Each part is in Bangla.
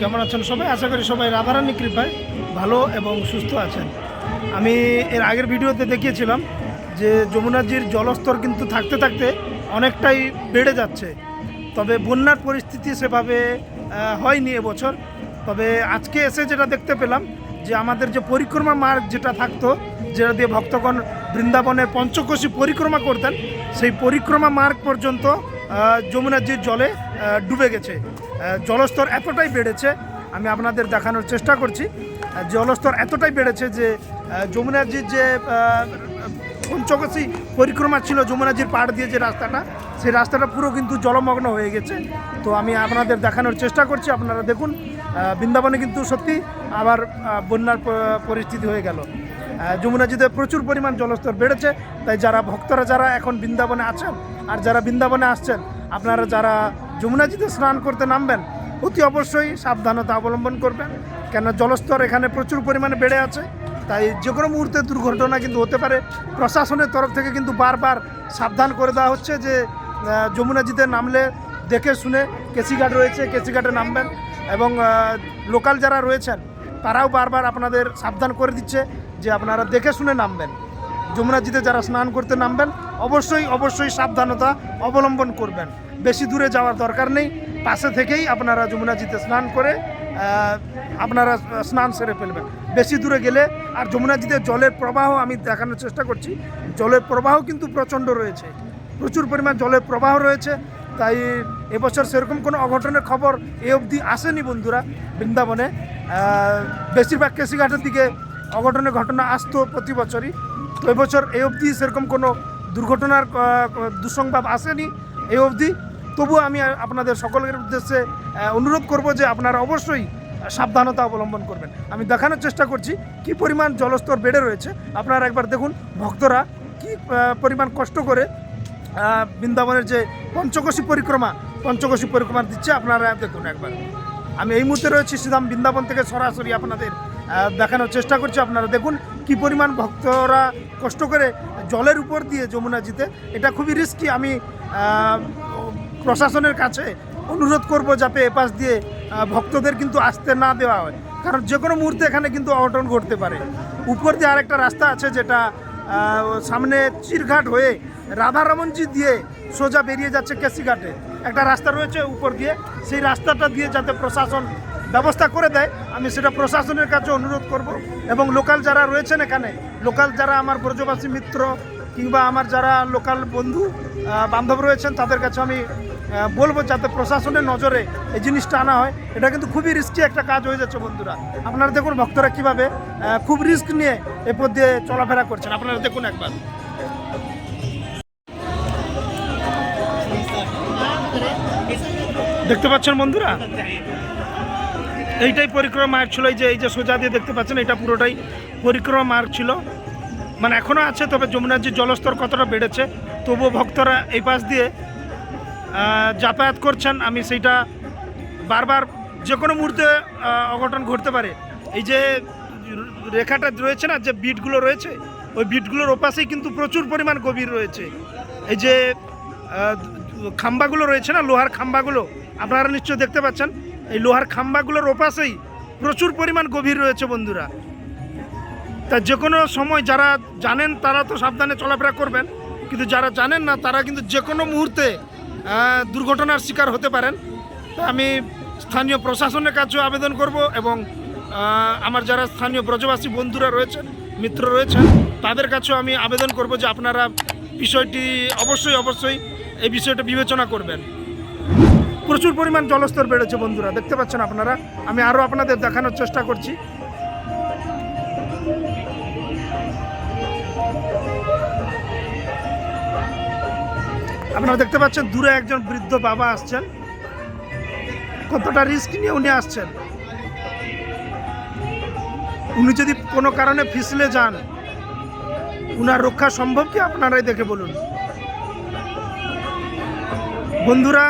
কেমন আছেন সবাই? আশা করি সবাই রাধারানী কৃপায় ভালো এবং সুস্থ আছেন। আমি এর আগের ভিডিওতে দেখিয়েছিলাম যে যমুনাজির জলস্তর কিন্তু থাকতে থাকতে অনেকটাই বেড়ে যাচ্ছে। তবে বন্যার পরিস্থিতি সেভাবে হয়নি এবছর। তবে আজকে এসে যেটা দেখতে পেলাম যে আমাদের যে পরিক্রমা মার্গ যেটা থাকতো, যেটা দিয়ে ভক্তগণ বৃন্দাবনের পঞ্চকোশী পরিক্রমা করতেন, সেই পরিক্রমা মার্গ পর্যন্ত যমুনাজির জলে ডুবে গেছে। জলস্তর এতটাই বেড়েছে, আমি আপনাদের দেখানোর চেষ্টা করছি জলস্তর এতটাই বেড়েছে যে যমুনাজির যে পঞ্চকাশি পরিক্রমা ছিল যমুনাজির পাড় দিয়ে যে রাস্তাটা, সেই রাস্তাটা পুরো কিন্তু জলমগ্ন হয়ে গেছে। তো আমি আপনাদের দেখানোর চেষ্টা করছি, আপনারা দেখুন। বৃন্দাবনে কিন্তু সত্যি আবার বন্যার পরিস্থিতি হয়ে গেল। আহ, যমুনাজিতে প্রচুর পরিমাণ জলস্তর বেড়েছে তাই যারা ভক্তরা যারা এখন বৃন্দাবনে আছেন আর যারা বৃন্দাবনে আসছেন আপনারা যারা যমুনাজিতে স্নান করতে নামবেন অতি অবশ্যই সাবধানতা অবলম্বন করবেন। কেন জলস্তর এখানে প্রচুর পরিমাণে বেড়ে আছে তাই যে কোনো মুহূর্তে দুর্ঘটনা কিন্তু হতে পারে। প্রশাসনের তরফ থেকে কিন্তু বারবার সাবধান করে দেওয়া হচ্ছে যে আহ, যমুনাজিতে নামলে দেখে শুনে কেসিঘাট রয়েছে কেসিঘাটে নামবেন। এবং লোকাল যারা রয়েছেন, তারাও বারবার আপনাদের সাবধান করে দিচ্ছে যে আপনারা দেখে শুনে নামবেন। যমুনাজিতে যারা স্নান করতে নামবেন, অবশ্যই অবশ্যই সাবধানতা অবলম্বন করবেন। বেশি দূরে যাওয়ার দরকার নেই। পাশে থেকেই আপনারা যমুনাজিতে স্নান করে আপনারা স্নান সেরে ফেলবেন। বেশি দূরে গেলে, আর যমুনাজিতে জলের প্রবাহ আমি দেখানোর চেষ্টা করছি, জলের প্রবাহ কিন্তু প্রচণ্ড রয়েছে। প্রচুর পরিমাণ জলের প্রবাহ রয়েছে। তাই এবছর সেরকম কোনো অঘটনের খবর এ অবধি আসেনি বন্ধুরা বৃন্দাবনে। বেশিরভাগ কেসিঘাটের দিকে অঘটনের ঘটনা আসতো প্রতি বছরই। তো এবছর এই অবধি সেরকম কোনো দুর্ঘটনার দুঃসংবাদ আসেনি এই অবধি। তবুও আমি আপনাদের সকলের উদ্দেশ্যে অনুরোধ করব যে আপনারা অবশ্যই সাবধানতা অবলম্বন করবেন। আমি দেখানোর চেষ্টা করছি কি পরিমাণ জলস্তর বেড়ে রয়েছে। আপনারা একবার দেখুন ভক্তরা কি পরিমাণ কষ্ট করে বৃন্দাবনের যে পঞ্চকোশী পরিক্রমা পঞ্চকোশী পরিক্রমা দিচ্ছে, আপনারা দেখুন একবার। আমি এই মুহূর্তে রয়েছি সিধাম বৃন্দাবন থেকে সরাসরি আপনাদের দেখানোর চেষ্টা করছি। আপনারা দেখুন কি পরিমাণ ভক্তরা কষ্ট করে জলের উপর দিয়ে যমুনা জিতে। এটা খুবই রিস্কি আমি প্রশাসনের কাছে অনুরোধ করব যাতে এপাশ দিয়ে ভক্তদের কিন্তু আসতে না দেওয়া হয়। কারণ যে কোনো মুহূর্তে এখানে কিন্তু অঘটন ঘটতে পারে। উপর দিয়ে আরেকটা রাস্তা আছে যেটা সামনে চিরঘাট হয়ে রাধারমনজি দিয়ে সোজা বেরিয়ে যাচ্ছে কেসিঘাটে একটা রাস্তা রয়েছে উপর দিয়ে। সেই রাস্তাটা দিয়ে যাতে প্রশাসন ব্যবস্থা করে দেয়, আমি সেটা প্রশাসনের কাছে অনুরোধ করব। এবং লোকাল যারা রয়েছেন এখানে, লোকাল যারা আমার ব্রজবাসী মিত্র কিংবা আমার যারা লোকাল বন্ধু বান্ধব রয়েছেন, তাদের কাছে আমি বলব যাতে প্রশাসনের নজরে এই জিনিসটা আনা হয়। এটা কিন্তু খুবই রিস্কি একটা কাজ হয়ে যাচ্ছে বন্ধুরা। আপনারা দেখুন ভক্তরা কীভাবে খুব রিস্ক নিয়ে এরপর দিয়ে চলাফেরা করছেন। আপনারা দেখুন একবার। দেখতে পাচ্ছেন বন্ধুরা? এইটাই পরিক্রমা মার্গ ছিল, এই যে এই যে সোজা দিয়ে দেখতে পাচ্ছেন, এটা পুরোটাই পরিক্রমা মার্গ ছিল। মানে এখনও আছে, তবে যমুনার যে জলস্তর কতটা বেড়েছে, তবুও ভক্তরা এই পাশ দিয়ে যাতায়াত করছেন। আমি সেইটা বারবার যে কোনো মুহূর্তে অঘটন ঘটতে পারে। এই যে রেখাটা রয়েছে না, যে বিটগুলো রয়েছে, ওই বিটগুলোর ওপাশেই কিন্তু প্রচুর পরিমাণ গভীর রয়েছে। এই যে খাম্বাগুলো রয়েছে না, লোহার খাম্বাগুলো আপনারা নিশ্চয়ই দেখতে পাচ্ছেন, এই লোহার খাম্বাগুলোর ওপাশেই প্রচুর পরিমাণ গভীর রয়েছে বন্ধুরা। তা যে কোনো সময় যারা জানেন, তারা তো সাবধানে চলাফেরা করবেন, কিন্তু যারা জানেন না, তারা কিন্তু যে কোনো মুহূর্তে দুর্ঘটনার শিকার হতে পারেন। তা আমি স্থানীয় প্রশাসনের কাছেও আবেদন করব এবং আমার যারা স্থানীয় ব্রজবাসী বন্ধুরা রয়েছেন, মিত্র রয়েছেন, তাদের কাছেও আমি আবেদন করব যে আপনারা বিষয়টি অবশ্যই অবশ্যই এই বিষয়টা বিবেচনা করবেন। প্রচুর পরিমাণ জলস্তর বেড়েছে বন্ধুরা, দেখতে পাচ্ছেন আপনারা? আমি আরও আপনাদের দেখানোর চেষ্টা করছি। আপনারা দেখতে পাচ্ছেন, দূরে একজন বৃদ্ধ বাবা আসছেন। কতটা রিস্ক নিয়ে উনি আসছেন। উনি যদি কোনো কারণে ফিসলে যান, উনার রক্ষা সম্ভব কি? আপনারাই দেখে বলুন। বন্ধুরা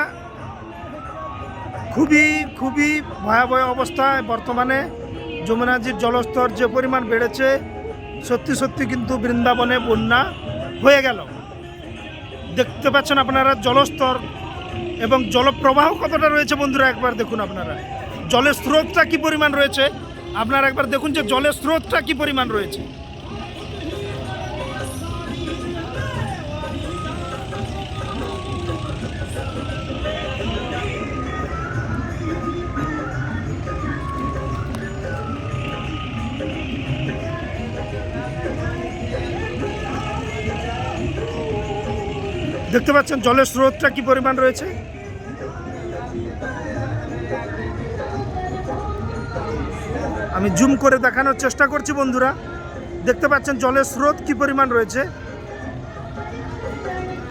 খুবই খুবই ভয়াবহ অবস্থায় বর্তমানে যমুনাজির জলস্তর যে পরিমাণ বেড়েছে, সত্যি সত্যি কিন্তু বৃন্দাবনে বন্যা হয়ে গেল। দেখতে পাচ্ছেন আপনারা জলস্তর এবং জলপ্রবাহ কতটা রয়েছে বন্ধুরা, একবার দেখুন আপনারা। জলের স্রোতটা কি পরিমাণ রয়েছে? আপনারা একবার দেখুন যে জলের স্রোতটা কি পরিমাণ রয়েছে। দেখতে পাচ্ছেন জলের স্রোতটা কি পরিমাণ রয়েছে? আমি জুম করে দেখানোর চেষ্টা করছি বন্ধুরা। দেখতে পাচ্ছেন জলের স্রোত কি পরিমাণ রয়েছে?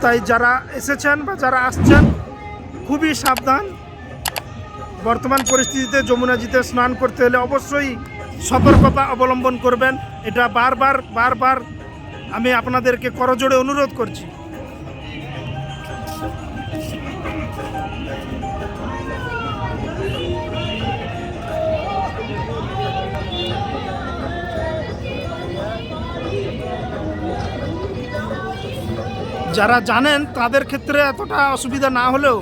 তাই যারা এসেছেন বা যারা আসছেন, খুবই সাবধান। বর্তমান পরিস্থিতিতে যমুনাজিতে স্নান করতে হলে অবশ্যই সতর্কতা অবলম্বন করবেন। এটা বারবার বারবার আমি আপনাদেরকে করজোড়ে অনুরোধ করছি। যারা জানেন তাদের ক্ষেত্রে এতটা অসুবিধা না হলেও,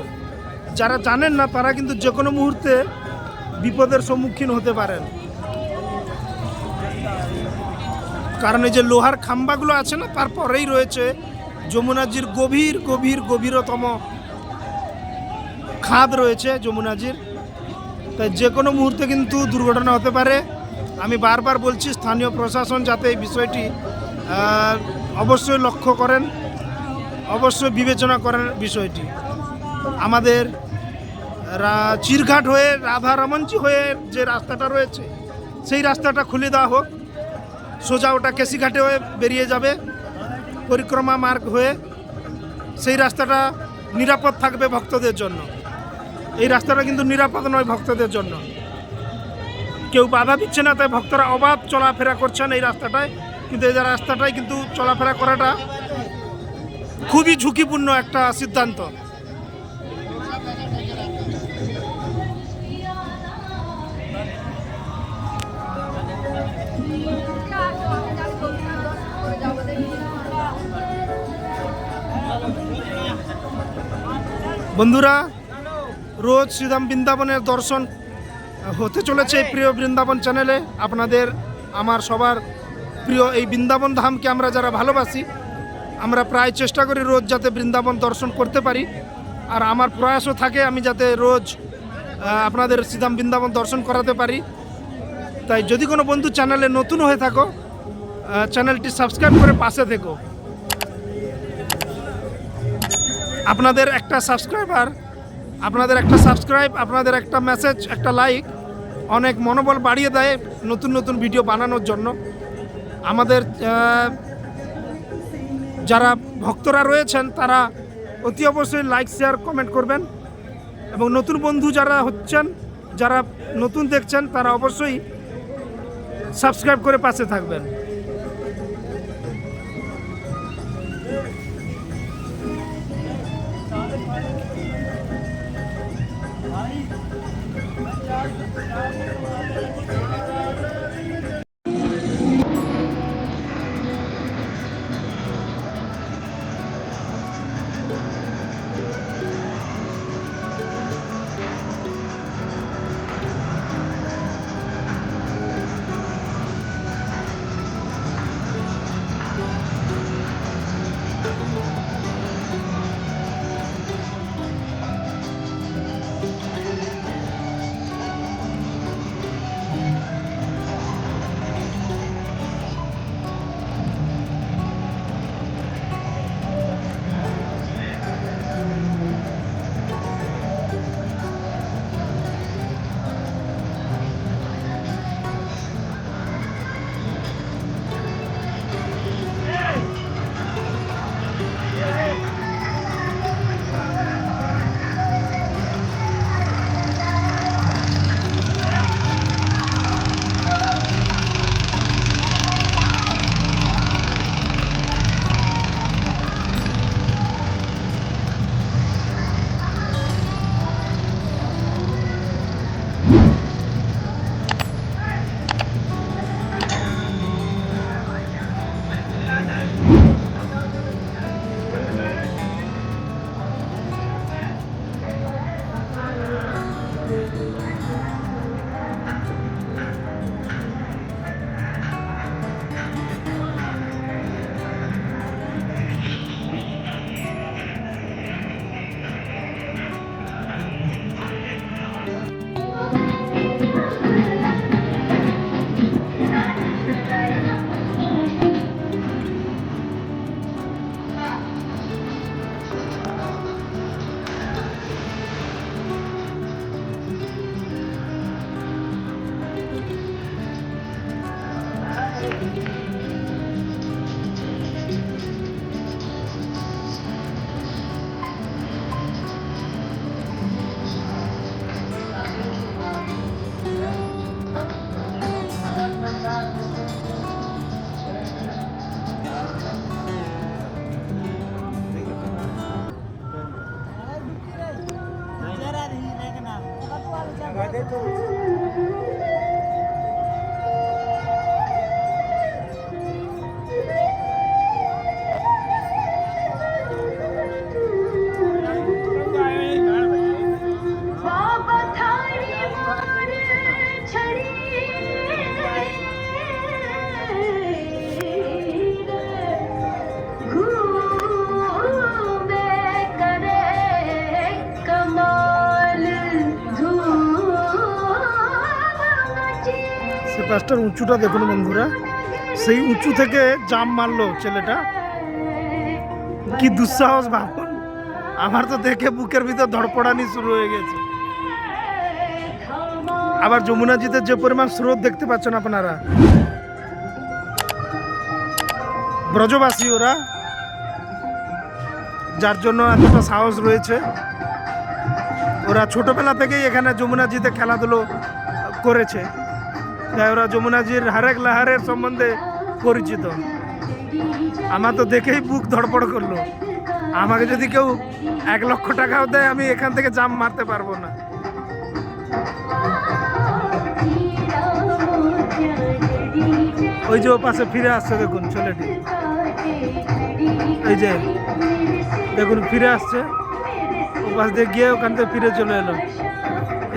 যারা জানেন না তারা কিন্তু যে কোনো মুহূর্তে বিপদের সম্মুখীন হতে পারেন। কারণ এই যে লোহার খাম্বাগুলো আছে না, তারপরেই রয়েছে যমুনাজির গভীর গভীর, গভীরতম খাদ রয়েছে যমুনাজির। তাই যে কোনো মুহূর্তে কিন্তু দুর্ঘটনা হতে পারে। আমি বারবার বলছি, স্থানীয় প্রশাসন যাতে এই বিষয়টি অবশ্যই লক্ষ্য করেন। অবশ্যই বিবেচনা করার বিষয়টি। আমাদের চিরঘাট হয়ে রাধা রমঞ্চি হয়ে যে রাস্তাটা রয়েছে, সেই রাস্তাটা খুলে দেওয়া হোক। সোজা ওটা কেসিঘাটে হয়ে বেরিয়ে যাবে, পরিক্রমা মার্গ হয়ে। সেই রাস্তাটা নিরাপদ থাকবে ভক্তদের জন্য। এই রাস্তাটা কিন্তু নিরাপদ নয় ভক্তদের জন্য। কেউ বাধা দিচ্ছে না, তাই ভক্তরা অবাধ চলাফেরা করছেন এই রাস্তাটায়। কিন্তু এই রাস্তাটায় কিন্তু চলাফেরা করাটা খুবই ঝুঁকিপূর্ণ একটা সিদ্ধান্ত। বন্ধুরা, রোজ শ্রীধাম বৃন্দাবনের দর্শন হতে চলেছে প্রিয় বৃন্দাবন চ্যানেলে। আপনাদের, আমার সবার প্রিয় এই বৃন্দাবন ধামকে আমরা যারা ভালোবাসি আমরা প্রায় চেষ্টা করি রোজ যাতে বৃন্দাবন দর্শন করতে পারি। আর আমার প্রয়াসও থাকে আমি যাতে রোজ আপনাদের শ্রীধাম বৃন্দাবন দর্শন করাতে পারি। তাই যদি কোনো বন্ধু চ্যানেলে নতুন হয়ে থাকো চ্যানেলটি সাবস্ক্রাইব করে পাশে থেকো। আপনাদের একটা সাবস্ক্রাইবার, আপনাদের একটা সাবস্ক্রাইব, আপনাদের একটা মেসেজ একটা লাইক অনেক মনোবল বাড়িয়ে দেয় নতুন নতুন ভিডিও বানানোর জন্য। আমাদের যারা ভক্তরা রয়েছেন, তারা অতি অবশ্যই লাইক শেয়ার কমেন্ট করবেন এবং নতুন বন্ধু যারা হচ্ছেন, যারা নতুন দেখছেন, তারা অবশ্যই সাবস্ক্রাইব করে পাশে থাকবেন Bye. পাঁচটার উঁচুটা দেখুন বন্ধুরা। সেই উঁচু থেকে জাম মারলো ছেলেটা। কি দুঃসাহস ভাবুন, আমার তো দেখে বুকের ভিতর ধড়পড়ানি শুরু হয়ে গেছে। আবার যমুনাজিতে যে পরিমাণ স্রোত দেখতে পাচ্ছেন আপনারা। ব্রজবাসী ওরা, যার জন্য এতটা সাহস রয়েছে। ওরা ছোটবেলা থেকেই এখানে যমুনাজিতে খেলাধুলো করেছে। তাই ওরা যমুনাজির হারেক লাহারের সম্বন্ধে পরিচিত। আমার তো দেখেই বুক ধড়পড় করল। আমাকে যদি কেউ এক লক্ষ টাকাও দেয়, আমি এখান থেকে জাম মারতে পারব না। ওই যে ও পাশে ফিরে আসছে, দেখুন ছেলেটি। এই যে, দেখুন ফিরে আসছে। ও পাশ দিয়ে গিয়ে ওখান থেকে ফিরে চলে এলো।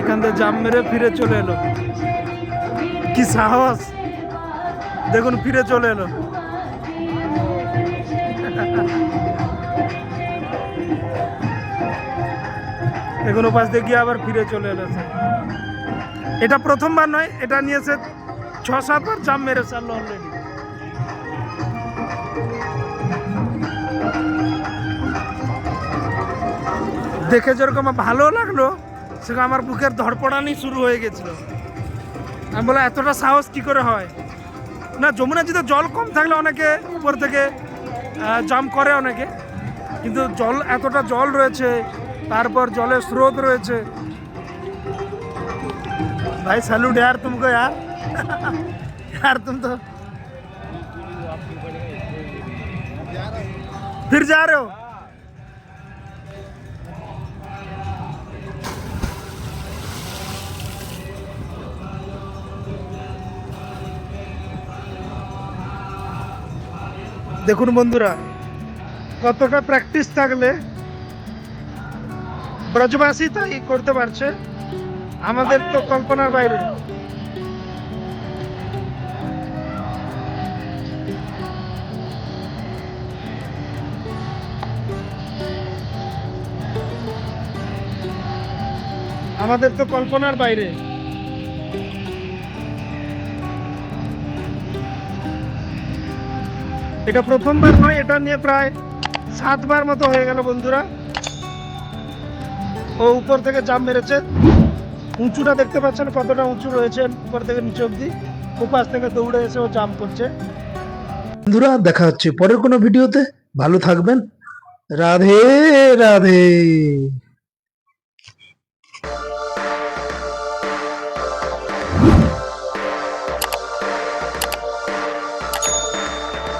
এখান থেকে জাম মেরে ফিরে চলে এলো। কি সাহস? দেখুন, ফিরে চলে এলো। দেখুন দিয়ে গিয়ে আবার ফিরে চলে এলো এটা প্রথমবার নয়, এটা নিয়েছে ছ সাতবার জাম মেরে সারলো অলরেডি দেখে যেরকম ভালো লাগল, সেরকম আমার বুকের ধড়পড়ানি শুরু হয়ে গেছিল। আমি বলে এতটা সাহস কি করে হয় না যমুনাজিতে জল কম থাকলে অনেকে উপর থেকে জাম্প করে অনেকে কিন্তু জল এতটা জল রয়েছে তারপর জলের স্রোত রয়েছে भाई सैल्यूट यार तुमको यार यार तुम तो फिर जा रहे हो দেখুন বন্ধুরা, কতটা প্র্যাকটিস থাকলে ব্রজবাসী তাই করতে পারছে। আমাদের তো কল্পনার বাইরে। আমাদের তো কল্পনার বাইরে। এটা প্রথমবার নয় এটা নিয়ে প্রায় সাতবার মতো হয়ে গেল বন্ধুরা। ও উপর থেকে জাম মেরেছে। উঁচুটা দেখতে পাচ্ছেন কতটা উঁচু রয়েছে উপর থেকে নিচে অব্দি ওপাশ থেকে দৌড়ে এসে ও জাম্প করছে। বন্ধুরা, দেখা হচ্ছে পরের কোনো ভিডিওতে। ভালো থাকবেন। রাধে রাধে।